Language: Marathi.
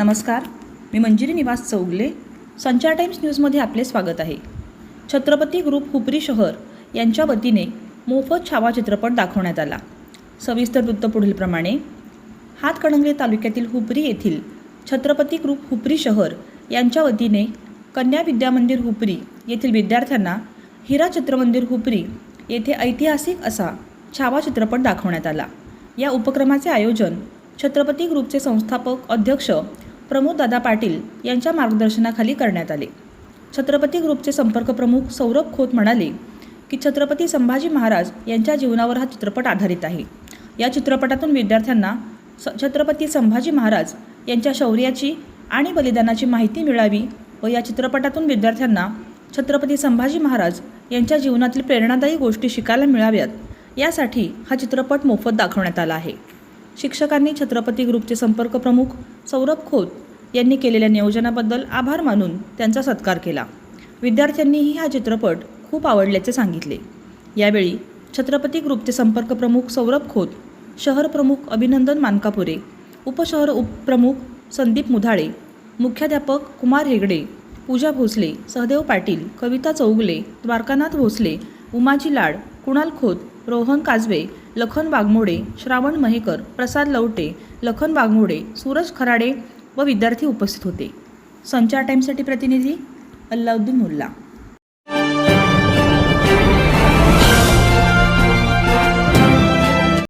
नमस्कार. मी मंजिरी निवास चौगले. संचार टाइम्स न्यूजमध्ये आपले स्वागत आहे. छत्रपती ग्रुप हुपरी शहर यांच्या वतीने मोफत छावा चित्रपट दाखवण्यात आला. सविस्तर वृत्त पुढीलप्रमाणे हातकणंगले तालुक्यातील हुपरी येथील छत्रपती ग्रुप हुपरी शहर यांच्या वतीने कन्या विद्यामंदिर हुपरी येथील विद्यार्थ्यांना हिरा चित्रमंदिर हुपरी येथे ऐतिहासिक असा छावा चित्रपट दाखवण्यात आला. या उपक्रमाचे आयोजन छत्रपती ग्रुपचे संस्थापक अध्यक्ष प्रमोददादा पाटील यांच्या मार्गदर्शनाखाली करण्यात आले. छत्रपती ग्रुपचे संपर्क प्रमुख सौरभ खोत म्हणाले की छत्रपती संभाजी महाराज यांच्या जीवनावर हा चित्रपट आधारित आहे. या चित्रपटातून विद्यार्थ्यांना स छत्रपती संभाजी महाराज यांच्या शौर्याची आणि बलिदानाची माहिती मिळावी व या चित्रपटातून विद्यार्थ्यांना छत्रपती संभाजी महाराज यांच्या जीवनातील प्रेरणादायी गोष्टी शिकायला मिळाव्यात यासाठी हा चित्रपट मोफत दाखवण्यात आला आहे. शिक्षकांनी छत्रपती ग्रुपचे संपर्क प्रमुख सौरभ खोत यांनी केलेल्या नियोजनाबद्दल आभार मानून त्यांचा सत्कार केला. विद्यार्थ्यांनीही हा चित्रपट खूप आवडल्याचे सांगितले. यावेळी छत्रपती ग्रुपचे संपर्क प्रमुख सौरभ खोत शहर प्रमुख अभिनंदन मानकापुरे उपशहर उपप्रमुख संदीप मुधाळे मुख्याध्यापक कुमार हेगडे पूजा भोसले सहदेव पाटील कविता चौगले द्वारकानाथ भोसले उमाजी लाड कुणाल खोत रोहन काजवे लखन वाघमोडे श्रावण महेकर प्रसाद लवटे लखन वाघमोडे सूरज खराडे व विद्यार्थी उपस्थित होते. संचार टाईमसाठी प्रतिनिधी अल्लाउद्दीन मुल्ला.